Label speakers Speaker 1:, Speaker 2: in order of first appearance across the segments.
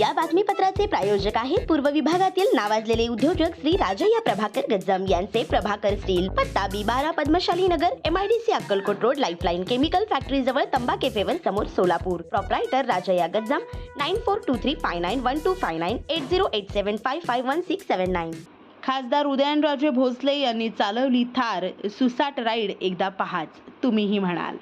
Speaker 1: या बातमीपत्राचे प्रायोजक आहेत पूर्व विभागातील नावाजलेले उद्योजक श्री राजय्या प्रभाकर गज्जम यांचे प्रभाकर स्टील पत्ता बी बारा Padmashali Nagar MIDC Akkalkot road lifeline chemical factory जवळ तंबा केफेवर समोर Solapur. Proprietor Rajayya Gajjam nine four two three five nine one two five nine eight zero eight seven five five one six seven nine
Speaker 2: खासदार उदयनराजे भोसले यांनी चालवली Thar सुसाट ride एकदा पहाच तुम्हीही म्हणाल.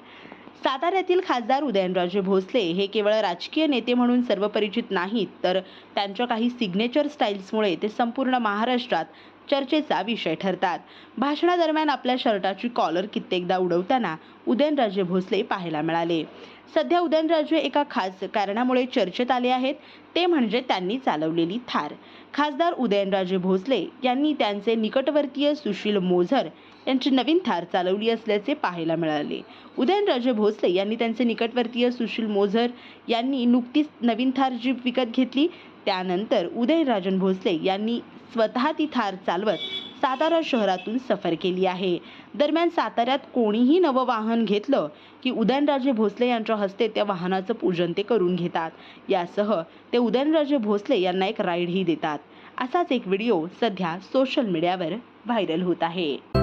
Speaker 2: साताऱ्यातील खासदार उदयनराजे भोसले हे केवळ राजकीय नेते म्हणून सर्वपरिचित नाहीत तर त्यांच्या काही सिग्नेचर स्टाईल्समुळे ते संपूर्ण महाराष्ट्रात चर्चेचा विषय ठरतात. भाषणादरम्यान आपल्या शर्टाची कॉलर कित्येकदा उडवताना उदयनराजे भोसले पाहायला मिळाले. सध्या उदयनराजे एका खास कारणामुळे चर्चेत आले आहेत ते म्हणजे त्यांनी चालवलेली थार. खासदार उदयनराजे भोसले यांनी त्यांचे निकटवर्तीय सुशील मोझर यांची नवीन थार चालवली असल्याचे पाहायला मिळाले. उदयनराजे भोसले यांनी त्यांचे निकटवर्तीय सुशील मोझर यांनी नुकतीच नवीन थार जीप विकत घेतली. त्यानंतर उदयनराजन भोसले यांनी स्वतः ती थार चालवत सातारा शहरातून सफर केली आहे. दरम्यान साताऱ्यात कोणीही नवं वाहन घेतलं की उदयनराजे भोसले यांच्या हस्ते त्या वाहनाचं पूजन ते करून घेतात. यासह ते उदयनराजे भोसले यांना एक राईडही देतात. असाच एक व्हिडिओ सध्या सोशल मीडियावर व्हायरल होत आहे.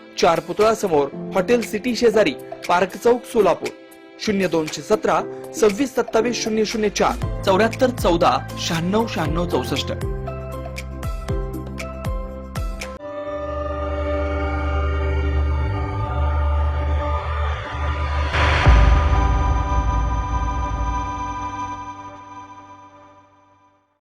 Speaker 3: चार पुतळा समोर हॉटेल सिटी शेजारी पार्क चौक सोलापूर. शून्य दोनशे सतरा सव्वीस सत्तावीस शून्य शून्य चार चौऱ्याहत्तर चौदा शहाण्णव शहाण्णव चौसष्ट.